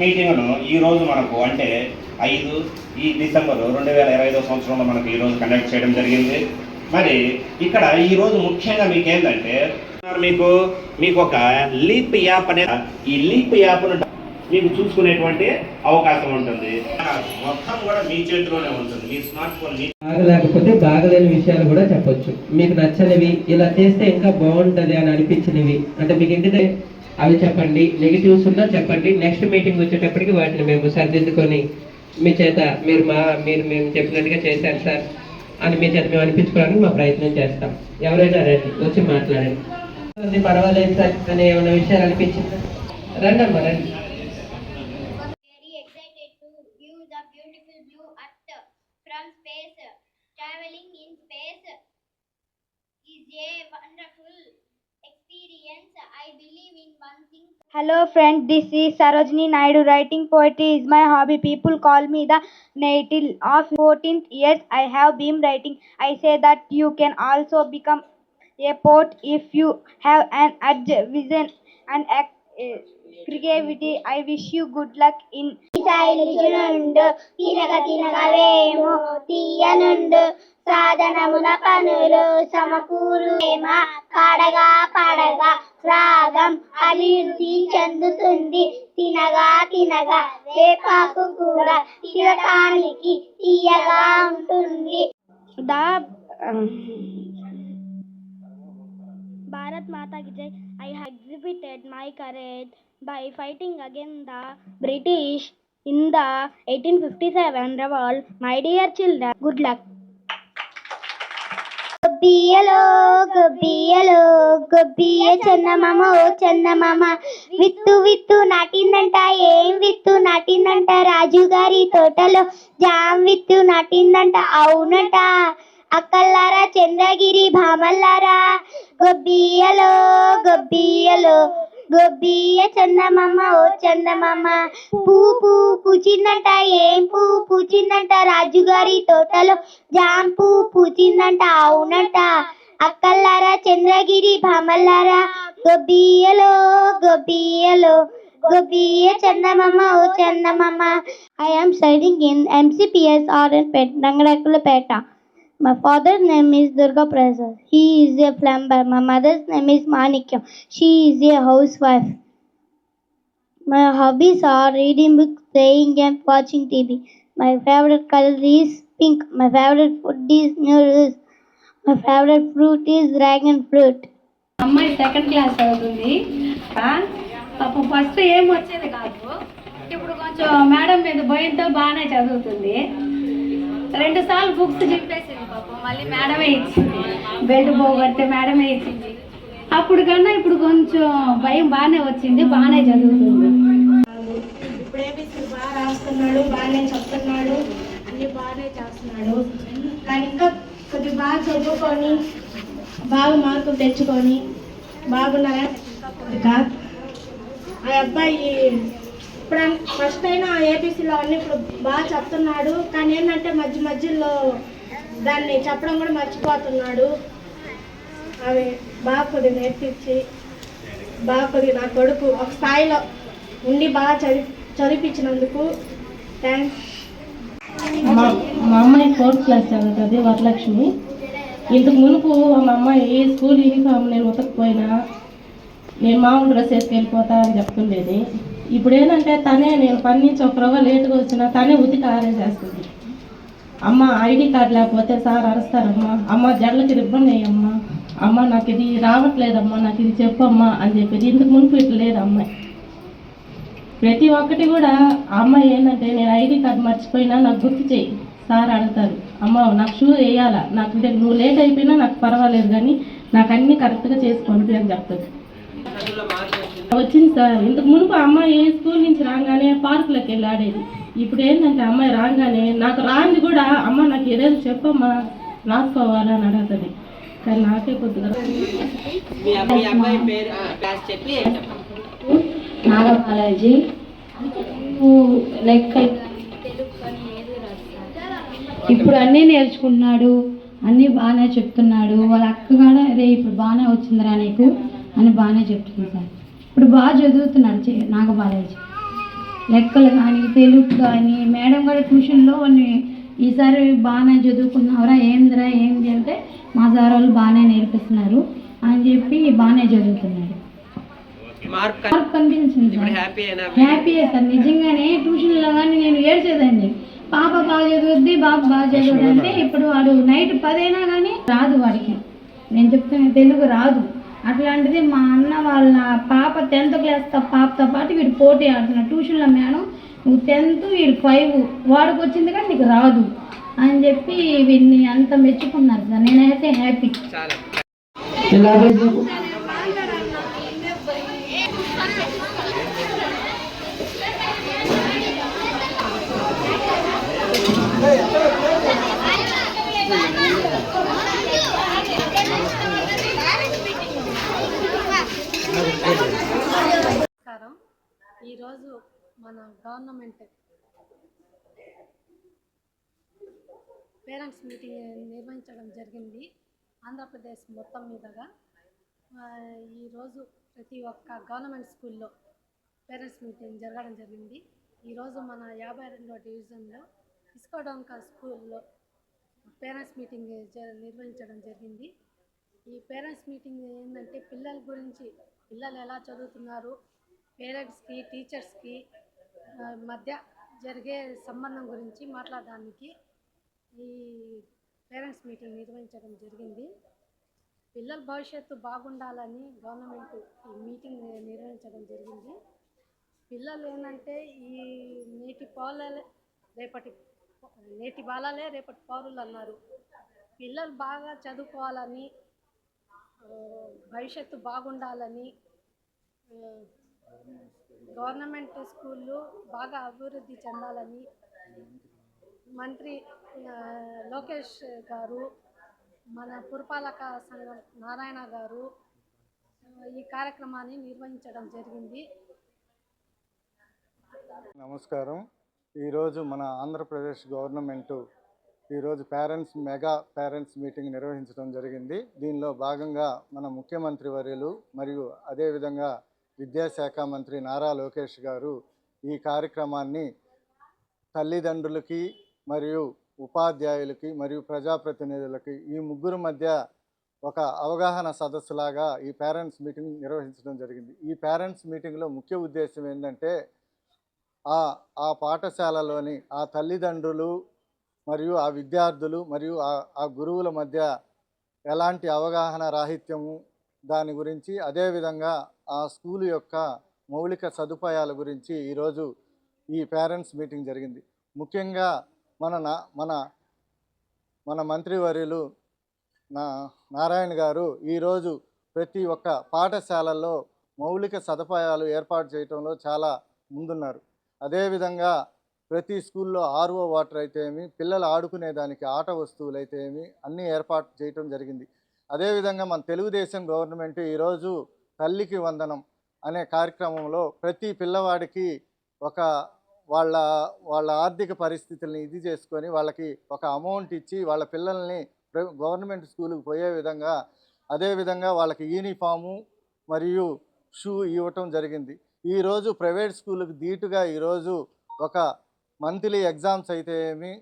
మీటింగ్ను ఈ రోజు మనకు అంటే ఐదు ఈ డిసెంబర్ రెండు వేల ఇరవై ఐదో సంవత్సరంలో మనకు ఈ రోజు కండక్ట్ చేయడం జరిగింది. మరి ఇక్కడ ఈ రోజు ముఖ్యంగా మీకు ఏంటంటే మీకు మీకు ఒక లీప్ యాప్ అనే ఈ లీప్ యాప్ను మీకు చూసుకునేటువంటి అవకాశం ఉంటుంది. మొత్తం కూడా మీ చేతిలోనే ఉంటుంది. మీ స్మార్ట్ ఫోన్ మీ బాగలేకపోతే బాగలేని విషయాలు కూడా చెప్పొచ్చు. మీకు నచ్చనివి ఇలా చేస్తే ఇంకా బాగుంటది అని అనిపించినవి అంటే మీకు ఇంటిదే అవి చెప్పండి. నెగిటివ్స్ ఉన్నా చెప్పండి. నెక్స్ట్ మీటింగ్ వచ్చేటప్పటికి వాటిని మేము సరిదిద్దుకొని మీ చేత మీరు మా మీరు మేము చెప్పినట్టుగా చేశారు సార్ అని మీ చేత మేము అనిపించుకోవడానికి మా ప్రయత్నం చేస్తాం. ఎవరైనా రండి. వచ్చి మాట్లాడండి. పర్వాలేదు సార్. అని ఏమైనా విషయాలు అనిపించిందా? రండి అమ్మా రండి. Traveling in space is a wonderful experience. I believe in one thing. Hello friend, this is Sarojini Naidu. Writing poetry is my hobby. People call me the native of 14th years. I have been writing. I say that you can also become a poet if you have an urge, vision and act, uh, creativity. I wish you good luck in సాధనమున పనులు సమకూరు. పడగా పడగా రాగం అభివృద్ధి చెందుతుంది. తినగా తినగా రేపాకు కూడా తినటానికి తీయగా ఉంటుంది. భారత్ మాతాకి జై. I exhibited my courage by fighting again the British in the eighteen fifty seven రవాల్ my dear children good luck గొబ్బియలో గొబ్బియలో గొబ్బియ చందమామ ఓ చందమామ విత్తు విత్తు నాటిందంట ఏం విత్తు నాటిందంట? రాజు గారి తోటలో జామ్ విత్తు నాటిందంట అవునట. అక్కల్లారా చంద్రగిరి భామల్లారా. గొబ్బియలో గొబ్బియలో. గొబ్బియ చందమామ ఓ చందమామ. పూ పూ పూచిందంట ఏం పూ పూచిందంట. రాజుగారి తోటలో జాం పూ పూచిందంట అవునంట. అక్కల్లారా చంద్రగిరి భామల్లారా. గొబ్బియలో గొబ్బియలో గొబ్బియ చందమామ ఓ చందమామ. I am studying in MCPS RN Pet. Rangadakulapeta My father's name is Durga Prasad. He is a plumber. My mother's name is Manikyam. She is a housewife. My hobbies are reading books, playing games, watching TV. My favorite color is pink. My favorite food is noodles. My favorite fruit is dragon fruit. అమ్మాయి second class చదువుతుంది పాపం first ఏం వచ్చేది కాదు ఇప్పుడు కొంచెం madam మీద భయంతో బాగానే చదువుతుంది రెండు సార్లు బుక్స్ చింపేసింది పాపం. మళ్ళీ మేడమే ఇచ్చింది. బెల్ట్ పోగొడితే మేడమే ఇచ్చింది. అప్పుడు కన్నా ఇప్పుడు కొంచెం భయం బాగానే వచ్చింది బాగానే చదువుతుంది. ఇప్పుడు బాగా రాస్తున్నాడు బాగానే చెప్తున్నాడు అన్ని బాగానే చేస్తున్నాడు. కానీ ఇంకా కొద్దిగా బాగా చదువుకొని బాగా మార్కులు తెచ్చుకొని బాగున్నారా? ఇంకా ఆ అబ్బాయి ఇప్పుడు ఫస్ట్ అయినా ఏపీసీలో అన్ని ఇప్పుడు బాగా చెప్తున్నాడు కానీ ఏంటంటే మధ్య మధ్యలో దాన్ని చెప్పడం కూడా మర్చిపోతున్నాడు. అవి బాగా కొద్దిగా నేర్పించి బాగా కొద్దిగా నా కొడుకు ఒక స్థాయిలో ఉండి బాగా చదివి చదివించినందుకు థ్యాంక్స్ మా మా అమ్మాయి ఫోర్త్ క్లాస్ చదువుతుంది వరలక్ష్మి. ఇంతకు మునుపు మా అమ్మాయి స్కూల్ యూనిఫామ్ నేను ఉతకపోయినా నేను మామూలు డ్రెస్ వేసుకు వెళ్ళిపోతా అని చెప్తుండేది. ఇప్పుడు ఏంటంటే తనే నేను పని నుంచి ఒక రవ్వ లేటుగా వచ్చినా తనే ఉతికి ఆరేసేస్తుంది అమ్మ ఐడి కార్డు లేకపోతే సార్ అరుస్తారమ్మా. అమ్మ జడలకి రిబ్బన్ వేయమ్మా. అమ్మ నాకు ఇది రావట్లేదమ్మా నాకు ఇది చెప్పమ్మా అని చెప్పేది. ఇంతకు మునుపు ఇట్లా లేదు అమ్మాయి. ప్రతి ఒక్కటి కూడా అమ్మాయి ఏంటంటే నేను ఐడి కార్డు మర్చిపోయినా నాకు గుర్తు చేయి సార్ అడుగుతారు. అమ్మ నాకు షూ వేయాలా? నాకు అంటే నువ్వు లేట్ అయిపోయినా నాకు పర్వాలేదు కానీ నాకు అన్నీ కరెక్ట్గా చేసి పంపి అని చెప్తుంది వచ్చింది సార్. ఇంతకు మునుపు అమ్మాయి స్కూల్ నుంచి రాగానే పార్కులోకి వెళ్ళి ఆడేది. ఇప్పుడు ఏంటంటే అమ్మాయి రాగానే నాకు రాంది కూడా అమ్మ నాకు ఏదేదో చెప్పమ్మా రాసుకోవాలని అడుగుతుంది. కానీ నాకే కొద్దిగా నాగబాలాజీ లెక్క ఇప్పుడు అన్నీ నేర్చుకుంటున్నాడు అన్నీ బాగానే చెప్తున్నాడు. వాళ్ళ అక్క కూడా అరే ఇప్పుడు బాగానే వచ్చిందిరా నీకు అని బాగానే చెప్తుంది సార్. ఇప్పుడు బాగా చదువుతున్నాడు చి- నాగబాలాజీ. లెక్కలు కానీ తెలుగు కానీ మేడం కూడా ట్యూషన్లో కొన్ని ఈసారి బాగానే చదువుకున్నావురా ఏందిరా ఏంది అంటే మా సార్ వాళ్ళు బాగానే నేర్పిస్తున్నారు అని చెప్పి బాగానే చదువుతున్నారు. మార్క్ కనిపించింది ఇప్పుడు సార్ హ్యాపీ అయినా హ్యాపీ సార్ నిజంగానే ట్యూషన్లో కానీ నేను ఏడ్చేదండి పాప బాగా చదువుద్ది బాబు బాగా చదువుద్ది అంటే ఇప్పుడు వాడు నైట్ పదైనా కానీ రాదు వాడికి. నేను చెప్తున్నా తెలుగు రాదు. అట్లాంటిది మా అన్న వాళ్ళ పాప టెన్త్ క్లాస్ పాపతో పాటు వీడు పోటీ ఆడుతున్నాడు. ట్యూషన్లో మేడం నువ్వు టెన్త్ వీడు ఫైవ్ వాడికి వచ్చింది కానీ నీకు రాదు అని చెప్పి వీడిని అంత మెచ్చుకున్నారు సార్. నేనైతే హ్యాపీ చాలా. నమస్కారం. ఈరోజు మన గవర్నమెంట్ పేరెంట్స్ మీటింగ్ నిర్వహించడం జరిగింది ఆంధ్రప్రదేశ్ మొత్తం మీదగా. ఈరోజు ప్రతి ఒక్క గవర్నమెంట్ స్కూల్లో పేరెంట్స్ మీటింగ్ జరగడం జరిగింది. ఈరోజు మన యాభై రెండో డివిజన్లో ఇస్కోడొంక స్కూల్లో పేరెంట్స్ మీటింగ్ జ- నిర్వహించడం జరిగింది. ఈ పేరెంట్స్ మీటింగ్ ఏంటంటే పిల్లల గురించి పిల్లలు ఎలా చదువుతున్నారు? పేరెంట్స్కి టీచర్స్కి మధ్య జరిగే సంబంధం గురించి మాట్లాడడానికి ఈ పేరెంట్స్ మీటింగ్ నిర్వహించడం జరిగింది. పిల్లల భవిష్యత్తు బాగుండాలని గవర్నమెంట్ ఈ మీటింగ్ నిర్వహించడం జరిగింది. పిల్లలు ఏంటంటే ఈ నేటి పౌరులే రేపటి నేటి బాలలే రేపటి పౌరులు అన్నారు. పిల్లలు బాగా చదువుకోవాలని భవిష్యత్తు బాగుండాలని గవర్నమెంట్ స్కూళ్ళు బాగా అభివృద్ధి చెందాలని మంత్రి లోకేష్ గారు మన పురపాలక సంఘం నారాయణ గారు ఈ కార్యక్రమాన్ని నిర్వహించడం జరిగింది. నమస్కారం. ఈరోజు మన ఆంధ్రప్రదేశ్ గవర్నమెంటు ఈరోజు పేరెంట్స్ మెగా పేరెంట్స్ మీటింగ్ నిర్వహించడం జరిగింది. దీనిలో భాగంగా మన ముఖ్యమంత్రి వర్యులు మరియు అదేవిధంగా విద్యాశాఖ మంత్రి నారా లోకేష్ గారు ఈ కార్యక్రమాన్ని తల్లిదండ్రులకి మరియు ఉపాధ్యాయులకి మరియు ప్రజాప్రతినిధులకి ఈ ముగ్గురు మధ్య ఒక అవగాహన సదస్సులాగా ఈ పేరెంట్స్ మీటింగ్ నిర్వహించడం జరిగింది. ఈ పేరెంట్స్ మీటింగ్లో ముఖ్య ఉద్దేశం ఏంటంటే ఆ ఆ పాఠశాలలోని ఆ తల్లిదండ్రులు మరియు ఆ విద్యార్థులు మరియు ఆ ఆ గురువుల మధ్య ఎలాంటి అవగాహన రాహిత్యము దాని గురించి అదేవిధంగా ఆ స్కూల్ యొక్క మౌలిక సదుపాయాల గురించి ఈరోజు ఈ పేరెంట్స్ మీటింగ్ జరిగింది. ముఖ్యంగా మన మన మన మంత్రివర్యులు నా నారాయణ గారు ఈరోజు ప్రతి ఒక్క పాఠశాలల్లో మౌలిక సదుపాయాలు ఏర్పాటు చేయడంలో చాలా ముందున్నారు. అదేవిధంగా ప్రతి స్కూల్లో ఆర్ఓ వాటర్ అయితే ఏమి పిల్లలు ఆడుకునే దానికి ఆట వస్తువులు అయితే ఏమి అన్నీ ఏర్పాటు చేయటం జరిగింది. అదేవిధంగా మన తెలుగుదేశం గవర్నమెంట్ ఈరోజు తల్లికి వందనం అనే కార్యక్రమంలో ప్రతి పిల్లవాడికి ఒక వాళ్ళ వాళ్ళ ఆర్థిక పరిస్థితుల్ని ఇది చేసుకొని వాళ్ళకి ఒక అమౌంట్ ఇచ్చి వాళ్ళ పిల్లల్ని గవర్నమెంట్ స్కూల్కి పోయే విధంగా అదేవిధంగా వాళ్ళకి యూనిఫాము మరియు షూ ఇవ్వటం జరిగింది. ఈరోజు ప్రైవేట్ స్కూల్కి ధీటుగా ఈరోజు ఒక మంత్లీ ఎగ్జామ్స్ అయితే ఏమి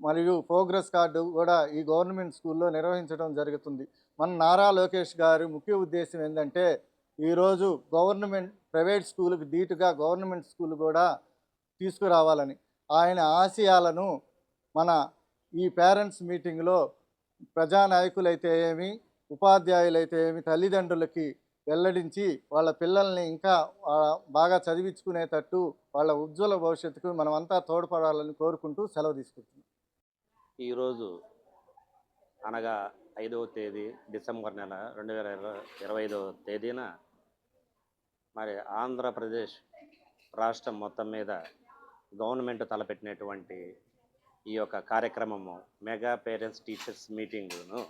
మరియు ప్రోగ్రెస్ కార్డు కూడా ఈ గవర్నమెంట్ స్కూల్లో నిర్వహించడం జరుగుతుంది. మన నారా లోకేష్ గారి ముఖ్య ఉద్దేశం ఏంటంటే ఈరోజు గవర్నమెంట్ ప్రైవేట్ స్కూల్కి ధీటుగా గవర్నమెంట్ స్కూల్ కూడా తీసుకురావాలని. ఆయన ఆశయాలను మన ఈ పేరెంట్స్ మీటింగ్లో ప్రజానాయకులైతే ఏమి ఉపాధ్యాయులైతే ఏమి తల్లిదండ్రులకి వెల్లడించి వాళ్ళ పిల్లల్ని ఇంకా బాగా చదివించుకునేటట్టు వాళ్ళ ఉజ్వల భవిష్యత్తుకు మనమంతా తోడ్పడాలని కోరుకుంటూ సెలవు తీసుకుంటున్నాం. ఈరోజు అనగా ఐదవ తేదీ డిసెంబర్ నెల రెండు వేల ఇరవై ఇరవై ఐదవ తేదీన మరి ఆంధ్రప్రదేశ్ రాష్ట్రం మొత్తం మీద గవర్నమెంట్ తలపెట్టినటువంటి ఈ యొక్క కార్యక్రమము మెగా పేరెంట్స్ టీచర్స్ మీటింగును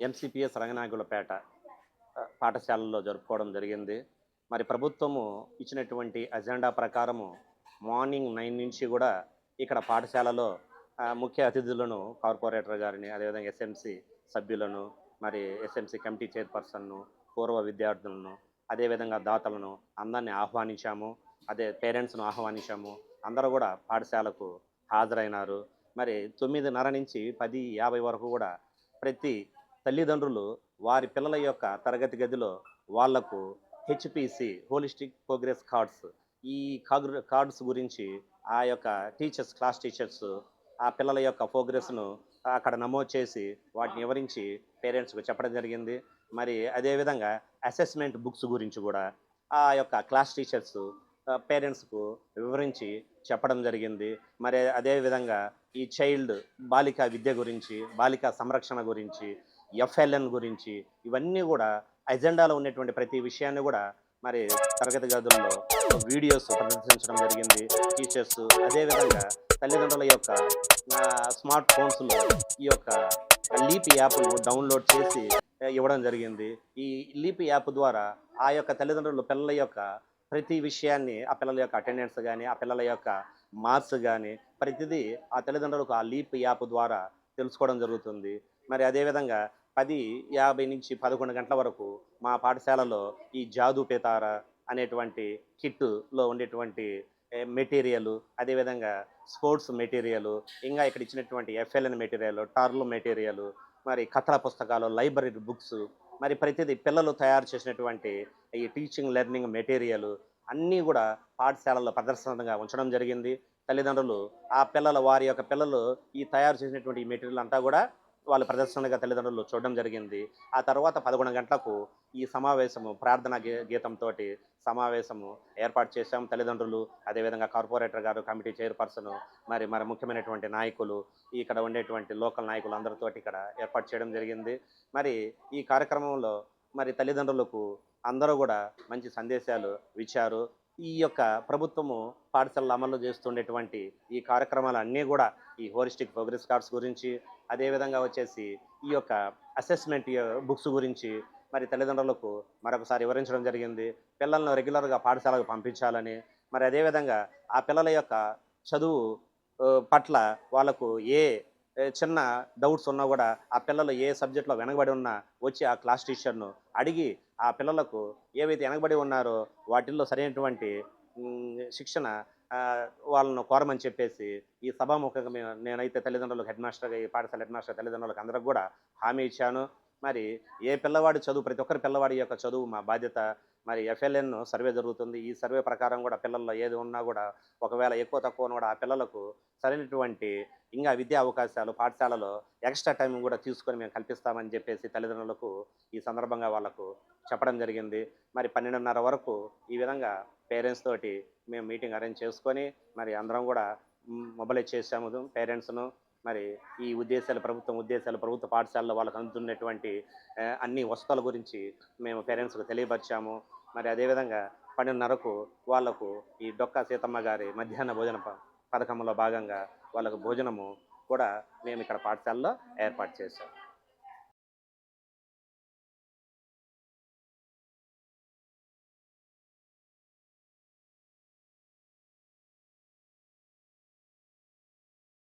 ఎంసీపీఎస్ రంగనాగులపేట పాఠశాలల్లో జరుపుకోవడం జరిగింది. మరి ప్రభుత్వము ఇచ్చినటువంటి అజెండా ప్రకారము మార్నింగ్ నైన్ నుంచి కూడా ఇక్కడ పాఠశాలలో ముఖ్య అతిథులను కార్పొరేటర్ గారిని అదేవిధంగా ఎస్ఎంసి సభ్యులను మరి ఎస్ఎంసి కమిటీ చైర్పర్సన్ను పూర్వ విద్యార్థులను అదేవిధంగా దాతలను అందరినీ ఆహ్వానించాము. అదే పేరెంట్స్ను ఆహ్వానించాము. అందరూ కూడా పాఠశాలకు హాజరైనారు. మరి తొమ్మిదిన్నర నుంచి పది యాభై వరకు కూడా ప్రతి తల్లిదండ్రులు వారి పిల్లల యొక్క తరగతి గదిలో వాళ్ళకు హెచ్పిసి హోలిస్టిక్ ప్రోగ్రెస్ కార్డ్స్ ఈ కార్డ్స్ గురించి ఆ యొక్క టీచర్స్ క్లాస్ టీచర్స్ ఆ పిల్లల యొక్క ప్రోగ్రెస్ను అక్కడ నమోదు చేసి వాటిని వివరించి పేరెంట్స్కు చెప్పడం జరిగింది. మరి అదేవిధంగా అసెస్మెంట్ బుక్స్ గురించి కూడా ఆ యొక్క క్లాస్ టీచర్స్ పేరెంట్స్కు వివరించి చెప్పడం జరిగింది. మరి అదేవిధంగా ఈ చైల్డ్ బాలికా విద్య గురించి బాలికా సంరక్షణ గురించి ఎఫ్ఎల్ఎన్ గురించి ఇవన్నీ కూడా అజెండాలో ఉన్నటువంటి ప్రతి విషయాన్ని కూడా మరి తరగతి గదుల్లో వీడియోస్ ప్రదర్శించడం జరిగింది టీచర్స్ అదేవిధంగా తల్లిదండ్రుల యొక్క స్మార్ట్ ఫోన్స్లో ఈ యొక్క లీప్ యాప్ను డౌన్లోడ్ చేసి ఇవ్వడం జరిగింది. ఈ లీప్ యాప్ ద్వారా ఆ యొక్క తల్లిదండ్రులు పిల్లల యొక్క ప్రతి విషయాన్ని ఆ పిల్లల యొక్క అటెండెన్స్ కానీ ఆ పిల్లల యొక్క మార్క్స్ కానీ ప్రతిదీ ఆ తల్లిదండ్రులకు ఆ లీప్ యాప్ ద్వారా తెలుసుకోవడం జరుగుతుంది. మరి అదేవిధంగా పది యాభై నుంచి పదకొండు గంటల వరకు మా పాఠశాలలో ఈ జాదు పేతార అనేటువంటి కిట్లో ఉండేటువంటి మెటీరియల్ అదేవిధంగా స్పోర్ట్స్ మెటీరియల్ ఇంకా ఇక్కడ ఇచ్చినటువంటి ఎఫ్ఎల్ఎన్ మెటీరియల్ టార్లు మెటీరియల్ మరి కథల పుస్తకాలు లైబ్రరీ బుక్స్ మరి ప్రతిదీ పిల్లలు తయారు చేసినటువంటి ఈ టీచింగ్ లెర్నింగ్ మెటీరియల్ అన్నీ కూడా పాఠశాలలో ప్రదర్శనగా ఉంచడం జరిగింది. తల్లిదండ్రులు ఆ పిల్లల వారి యొక్క పిల్లలు ఈ తయారు చేసినటువంటి ఈ మెటీరియల్ అంతా కూడా వాళ్ళ ప్రదర్శనగా తల్లిదండ్రులు చూడడం జరిగింది. ఆ తర్వాత పదకొండు గంటలకు ఈ సమావేశము ప్రార్థన గీ గీతంతో సమావేశము ఏర్పాటు చేశాం. తల్లిదండ్రులు అదేవిధంగా కార్పొరేటర్ గారు కమిటీ చైర్పర్సన్ మరి మరి ముఖ్యమైనటువంటి నాయకులు ఇక్కడ ఉండేటువంటి లోకల్ నాయకులు అందరితో ఇక్కడ ఏర్పాటు చేయడం జరిగింది. మరి ఈ కార్యక్రమంలో మరి తల్లిదండ్రులకు అందరూ కూడా మంచి సందేశాలు ఇచ్చారు ఈ యొక్క ప్రభుత్వము పాఠశాలలు అమలు చేస్తుండేటువంటి ఈ కార్యక్రమాలు అన్నీ కూడా ఈ హోరిస్టిక్ ప్రోగ్రెస్ కార్డ్స్ గురించి అదేవిధంగా వచ్చేసి ఈ యొక్క అసెస్మెంట్ బుక్స్ గురించి మరి తల్లిదండ్రులకు మరొకసారి వివరించడం జరిగింది. పిల్లలను రెగ్యులర్గా పాఠశాలకు పంపించాలని మరి అదేవిధంగా ఆ పిల్లల యొక్క చదువు పట్ల వాళ్ళకు ఏ చిన్న డౌట్స్ ఉన్నా కూడా ఆ పిల్లలు ఏ సబ్జెక్ట్లో వెనకబడి ఉన్నా వచ్చి ఆ క్లాస్ టీచర్ను అడిగి ఆ పిల్లలకు ఏవైతే వెనకబడి ఉన్నారో వాటిల్లో సరైనటువంటి శిక్షణ వాళ్ళను కోరమని చెప్పేసి ఈ సభాముఖంగా మేము నేనైతే తల్లిదండ్రులకు హెడ్ మాస్టర్గా ఈ పాఠశాల హెడ్ మాస్టర్ తల్లిదండ్రులకు అందరికి కూడా హామీ ఇచ్చాను. మరి ఏ పిల్లవాడి చదువు ప్రతి ఒక్కరి పిల్లవాడి యొక్క చదువు మా బాధ్యత. మరి ఎఫ్ఎల్ఎన్ సర్వే జరుగుతుంది. ఈ సర్వే ప్రకారం కూడా పిల్లల్లో ఏది ఉన్నా కూడా ఒకవేళ ఎక్కువ తక్కువ ఉన్నా కూడా ఆ పిల్లలకు సరైనటువంటి ఇంకా విద్యా అవకాశాలు పాఠశాలలో ఎక్స్ట్రా టైం కూడా తీసుకొని మేము కల్పిస్తామని చెప్పేసి తల్లిదండ్రులకు ఈ సందర్భంగా వాళ్ళకు చెప్పడం జరిగింది. మరి పన్నెండున్నర వరకు ఈ విధంగా పేరెంట్స్ తోటి మేము మీటింగ్ అరేంజ్ చేసుకొని మరి అందరం కూడా మొబైలైజ్ చేసాము పేరెంట్స్ను మరి ఈ ఉద్దేశాలు ప్రభుత్వం ఉద్దేశాలు ప్రభుత్వ పాఠశాలలో వాళ్ళకు అందుతున్నటువంటి అన్ని వసతుల గురించి మేము పేరెంట్స్కు తెలియపరిచాము. మరి అదేవిధంగా పన్నెండున్నరకు వాళ్ళకు ఈ డొక్కా సీతమ్మ గారి మధ్యాహ్న భోజన ప- పథకంలో భాగంగా వాళ్ళకు భోజనము కూడా మేము ఇక్కడ పాఠశాలలో ఏర్పాటు చేశాం.